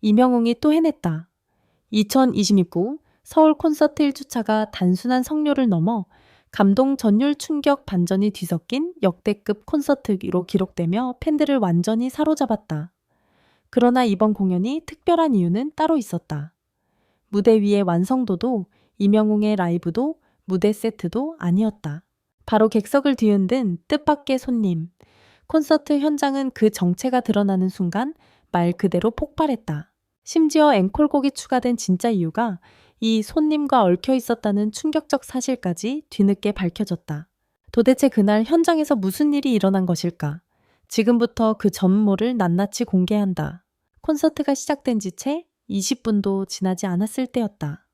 이명웅이 또 해냈다. 2026 서울 콘서트 1주차가 단순한 성료를 넘어 감동 전율 충격 반전이 뒤섞인 역대급 콘서트로 기록되며 팬들을 완전히 사로잡았다. 그러나 이번 공연이 특별한 이유는 따로 있었다. 무대 위의 완성도도 이명웅의 라이브도 무대 세트도 아니었다. 바로 객석을 뒤흔든 뜻밖의 손님. 콘서트 현장은 그 정체가 드러나는 순간 말 그대로 폭발했다. 심지어 앵콜곡이 추가된 진짜 이유가 이 손님과 얽혀 있었다는 충격적 사실까지 뒤늦게 밝혀졌다. 도대체 그날 현장에서 무슨 일이 일어난 것일까? 지금부터 그 전모를 낱낱이 공개한다. 콘서트가 시작된 지 채 20분도 지나지 않았을 때였다.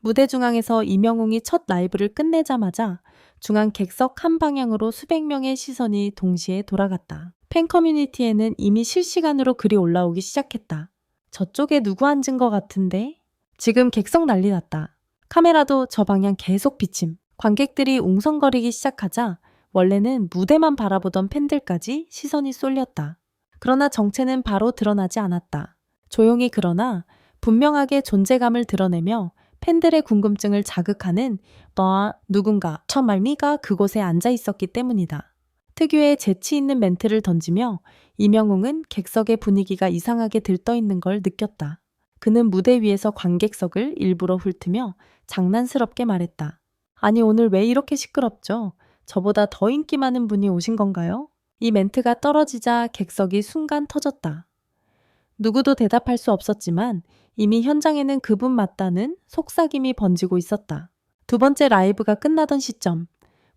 무대 중앙에서 이명웅이 첫 라이브를 끝내자마자 중앙 객석 한 방향으로 수백 명의 시선이 동시에 돌아갔다. 팬 커뮤니티에는 이미 실시간으로 글이 올라오기 시작했다. 저쪽에 누구 앉은 것 같은데? 지금 객석 난리 났다. 카메라도 저 방향 계속 비침. 관객들이 웅성거리기 시작하자 원래는 무대만 바라보던 팬들까지 시선이 쏠렸다. 그러나 정체는 바로 드러나지 않았다. 조용히 그러나 분명하게 존재감을 드러내며 팬들의 궁금증을 자극하는 뭐 누군가 저 말미가 그곳에 앉아 있었기 때문이다. 특유의 재치 있는 멘트를 던지며 이명웅은 객석의 분위기가 이상하게 들떠 있는 걸 느꼈다. 그는 무대 위에서 관객석을 일부러 훑으며 장난스럽게 말했다. 아니 오늘 왜 이렇게 시끄럽죠? 저보다 더 인기 많은 분이 오신 건가요? 이 멘트가 떨어지자 객석이 순간 터졌다. 누구도 대답할 수 없었지만 이미 현장에는 그분 맞다는 속삭임이 번지고 있었다. 두 번째 라이브가 끝나던 시점,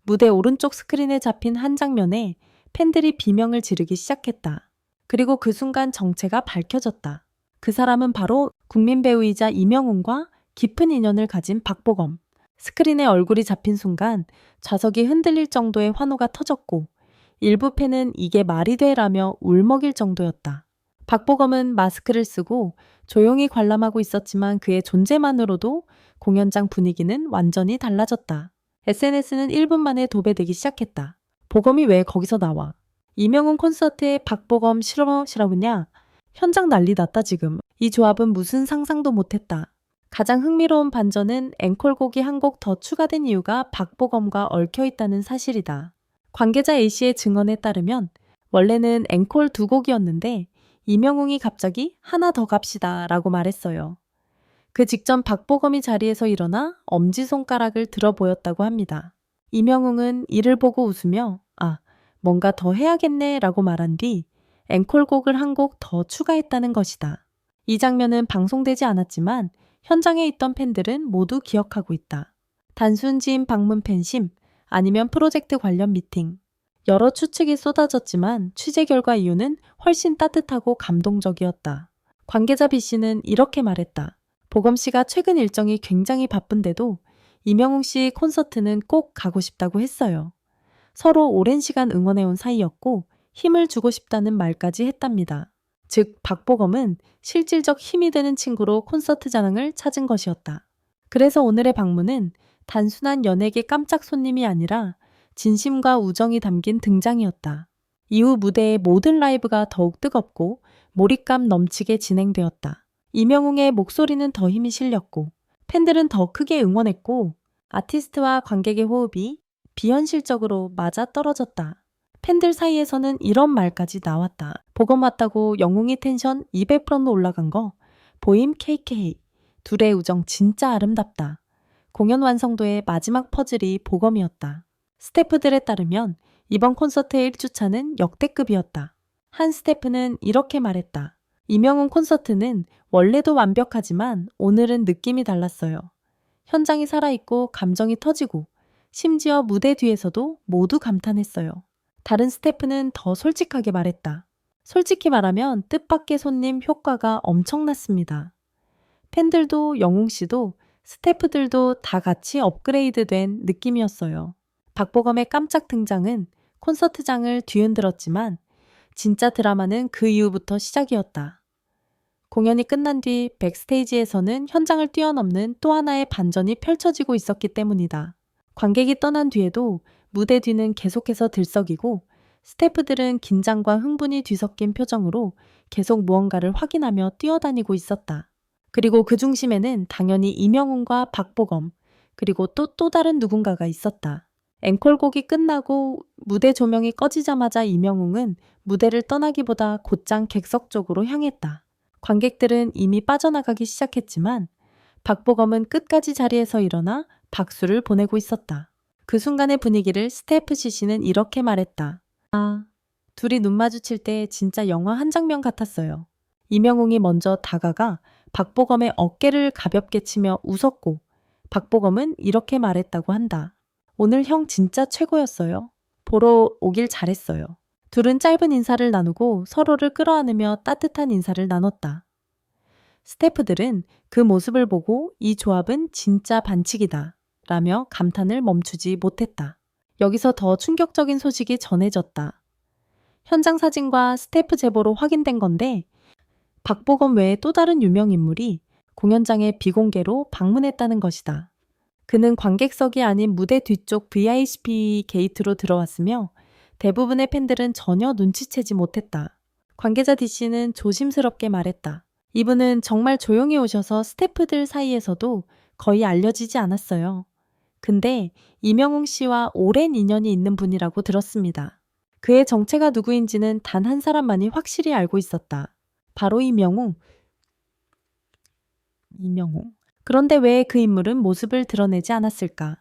무대 오른쪽 스크린에 잡힌 한 장면에 팬들이 비명을 지르기 시작했다. 그리고 그 순간 정체가 밝혀졌다. 그 사람은 바로 국민 배우이자 이명웅과 깊은 인연을 가진 박보검. 스크린에 얼굴이 잡힌 순간 좌석이 흔들릴 정도의 환호가 터졌고 일부 팬은 이게 말이 돼라며 울먹일 정도였다. 박보검은 마스크를 쓰고 조용히 관람하고 있었지만 그의 존재만으로도 공연장 분위기는 완전히 달라졌다. SNS는 1분 만에 도배되기 시작했다. 보검이 왜 거기서 나와? 이명훈 콘서트에 박보검 실험이라고냐? 현장 난리 났다 지금. 이 조합은 무슨 상상도 못했다. 가장 흥미로운 반전은 앵콜곡이 한 곡 더 추가된 이유가 박보검과 얽혀 있다는 사실이다. 관계자 A씨의 증언에 따르면 원래는 앵콜 두 곡이었는데 이명웅이 갑자기 하나 더 갑시다 라고 말했어요. 그 직전 박보검이 자리에서 일어나 엄지손가락을 들어 보였다고 합니다. 이명웅은 이를 보고 웃으며 아, 뭔가 더 해야겠네 라고 말한 뒤 앵콜곡을 한 곡 더 추가했다는 것이다. 이 장면은 방송되지 않았지만 현장에 있던 팬들은 모두 기억하고 있다. 단순 지인 방문 팬심 아니면 프로젝트 관련 미팅, 여러 추측이 쏟아졌지만 취재 결과 이유는 훨씬 따뜻하고 감동적이었다. 관계자 B 씨는 이렇게 말했다. 보검 씨가 최근 일정이 굉장히 바쁜데도 이명웅 씨 콘서트는 꼭 가고 싶다고 했어요. 서로 오랜 시간 응원해온 사이였고 힘을 주고 싶다는 말까지 했답니다. 즉, 박보검은 실질적 힘이 되는 친구로 콘서트 장을 찾은 것이었다. 그래서 오늘의 방문은 단순한 연예계 깜짝 손님이 아니라 진심과 우정이 담긴 등장이었다. 이후 무대의 모든 라이브가 더욱 뜨겁고 몰입감 넘치게 진행되었다. 이명웅의 목소리는 더 힘이 실렸고 팬들은 더 크게 응원했고 아티스트와 관객의 호흡이 비현실적으로 맞아 떨어졌다. 팬들 사이에서는 이런 말까지 나왔다. 보고 맞다고 영웅이 텐션 200%로 올라간 거 보임 KK 둘의 우정 진짜 아름답다. 공연 완성도의 마지막 퍼즐이 보검이었다. 스태프들에 따르면 이번 콘서트의 1주차는 역대급이었다. 한 스태프는 이렇게 말했다. 이명훈 콘서트는 원래도 완벽하지만 오늘은 느낌이 달랐어요. 현장이 살아있고 감정이 터지고 심지어 무대 뒤에서도 모두 감탄했어요. 다른 스태프는 더 솔직하게 말했다. 솔직히 말하면 뜻밖의 손님 효과가 엄청났습니다. 팬들도 영웅 씨도 스태프들도 다 같이 업그레이드 된 느낌이었어요. 박보검의 깜짝 등장은 콘서트장을 뒤흔들었지만 진짜 드라마는 그 이후부터 시작이었다. 공연이 끝난 뒤 백스테이지에서는 현장을 뛰어넘는 또 하나의 반전이 펼쳐지고 있었기 때문이다. 관객이 떠난 뒤에도 무대 뒤는 계속해서 들썩이고 스태프들은 긴장과 흥분이 뒤섞인 표정으로 계속 무언가를 확인하며 뛰어다니고 있었다. 그리고 그 중심에는 당연히 이명훈과 박보검, 그리고 또또 다른 누군가가 있었다. 앵콜곡이 끝나고 무대 조명이 꺼지자마자 이명웅은 무대를 떠나기보다 곧장 객석 쪽으로 향했다. 관객들은 이미 빠져나가기 시작했지만 박보검은 끝까지 자리에서 일어나 박수를 보내고 있었다. 그 순간의 분위기를 스테프 시시는 이렇게 말했다. 아, 둘이 눈 마주칠 때 진짜 영화 한 장면 같았어요. 이명웅이 먼저 다가가 박보검의 어깨를 가볍게 치며 웃었고 박보검은 이렇게 말했다고 한다. 오늘 형 진짜 최고였어요. 보러 오길 잘했어요. 둘은 짧은 인사를 나누고 서로를 끌어안으며 따뜻한 인사를 나눴다. 스태프들은 그 모습을 보고 이 조합은 진짜 반칙이다. 라며 감탄을 멈추지 못했다. 여기서 더 충격적인 소식이 전해졌다. 현장 사진과 스태프 제보로 확인된 건데 박보검 외에 또 다른 유명 인물이 공연장에 비공개로 방문했다는 것이다. 그는 관객석이 아닌 무대 뒤쪽 VIP 게이트로 들어왔으며 대부분의 팬들은 전혀 눈치채지 못했다. 관계자 D씨는 조심스럽게 말했다. 이분은 정말 조용히 오셔서 스태프들 사이에서도 거의 알려지지 않았어요. 근데 이명웅 씨와 오랜 인연이 있는 분이라고 들었습니다. 그의 정체가 누구인지는 단 한 사람만이 확실히 알고 있었다. 바로 이명웅. 이명웅. 그런데 왜 그 인물은 모습을 드러내지 않았을까?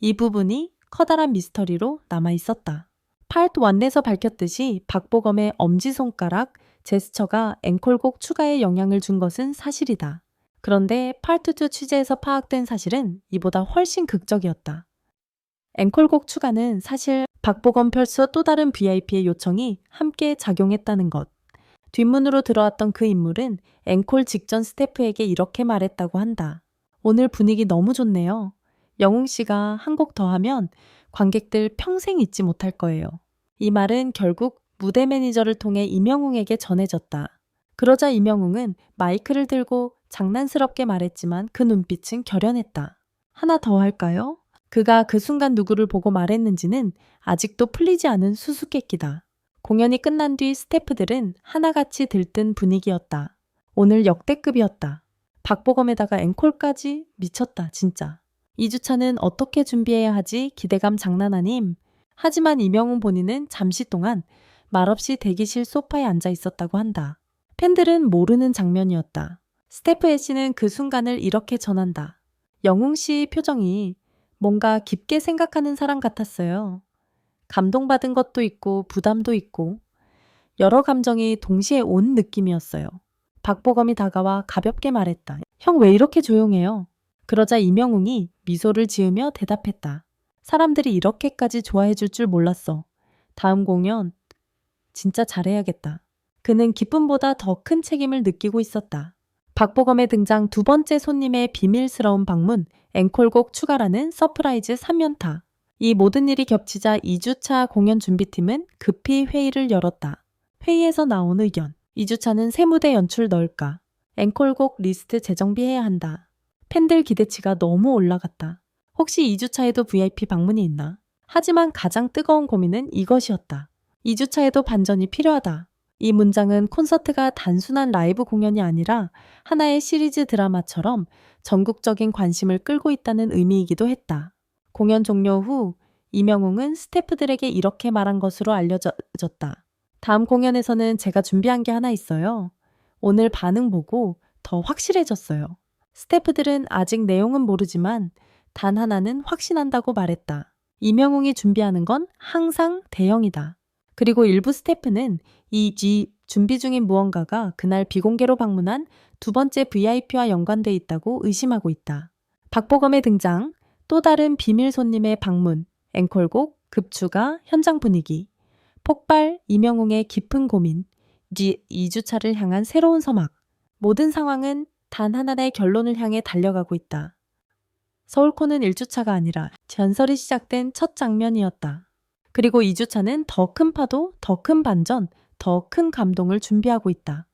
이 부분이 커다란 미스터리로 남아 있었다. 파트 1에서 밝혔듯이 박보검의 엄지손가락, 제스처가 앵콜곡 추가에 영향을 준 것은 사실이다. 그런데 파트 2 취재에서 파악된 사실은 이보다 훨씬 극적이었다. 앵콜곡 추가는 사실 박보검 펼쳐 또 다른 VIP의 요청이 함께 작용했다는 것. 뒷문으로 들어왔던 그 인물은 앵콜 직전 스태프에게 이렇게 말했다고 한다. 오늘 분위기 너무 좋네요. 영웅 씨가 한 곡 더 하면 관객들 평생 잊지 못할 거예요. 이 말은 결국 무대 매니저를 통해 이명웅에게 전해졌다. 그러자 이명웅은 마이크를 들고 장난스럽게 말했지만 그 눈빛은 결연했다. 하나 더 할까요? 그가 그 순간 누구를 보고 말했는지는 아직도 풀리지 않은 수수께끼다. 공연이 끝난 뒤 스태프들은 하나같이 들뜬 분위기였다. 오늘 역대급이었다. 박보검에다가 앵콜까지 미쳤다, 진짜. 2주차는 어떻게 준비해야 하지 기대감 장난 아님. 하지만 이명훈 본인은 잠시 동안 말없이 대기실 소파에 앉아 있었다고 한다. 팬들은 모르는 장면이었다. 스태프 애씨는 그 순간을 이렇게 전한다. 영웅 씨 표정이 뭔가 깊게 생각하는 사람 같았어요. 감동받은 것도 있고 부담도 있고 여러 감정이 동시에 온 느낌이었어요. 박보검이 다가와 가볍게 말했다. 형 왜 이렇게 조용해요? 그러자 이명웅이 미소를 지으며 대답했다. 사람들이 이렇게까지 좋아해 줄 줄 몰랐어. 다음 공연 진짜 잘해야겠다. 그는 기쁨보다 더 큰 책임을 느끼고 있었다. 박보검의 등장 두 번째 손님의 비밀스러운 방문, 앵콜곡 추가라는 서프라이즈 3연타. 이 모든 일이 겹치자 2주차 공연 준비팀은 급히 회의를 열었다. 회의에서 나온 의견. 2주차는 새 무대 연출 넣을까? 앵콜곡 리스트 재정비해야 한다. 팬들 기대치가 너무 올라갔다. 혹시 2주차에도 VIP 방문이 있나? 하지만 가장 뜨거운 고민은 이것이었다. 2주차에도 반전이 필요하다. 이 문장은 콘서트가 단순한 라이브 공연이 아니라 하나의 시리즈 드라마처럼 전국적인 관심을 끌고 있다는 의미이기도 했다. 공연 종료 후 이명웅은 스태프들에게 이렇게 말한 것으로 알려졌다. 다음 공연에서는 제가 준비한 게 하나 있어요. 오늘 반응 보고 더 확실해졌어요. 스태프들은 아직 내용은 모르지만 단 하나는 확신한다고 말했다. 이명웅이 준비하는 건 항상 대형이다. 그리고 일부 스태프는 이 G 준비 중인 무언가가 그날 비공개로 방문한 두 번째 VIP와 연관돼 있다고 의심하고 있다. 박보검의 등장, 또 다른 비밀 손님의 방문, 앵콜곡, 급추가, 현장 분위기, 폭발, 이명웅의 깊은 고민, G 2주차를 향한 새로운 서막. 모든 상황은 단 하나의 결론을 향해 달려가고 있다. 서울코는 1주차가 아니라 전설이 시작된 첫 장면이었다. 그리고 2주차는 더 큰 파도, 더 큰 반전, 더 큰 감동을 준비하고 있다.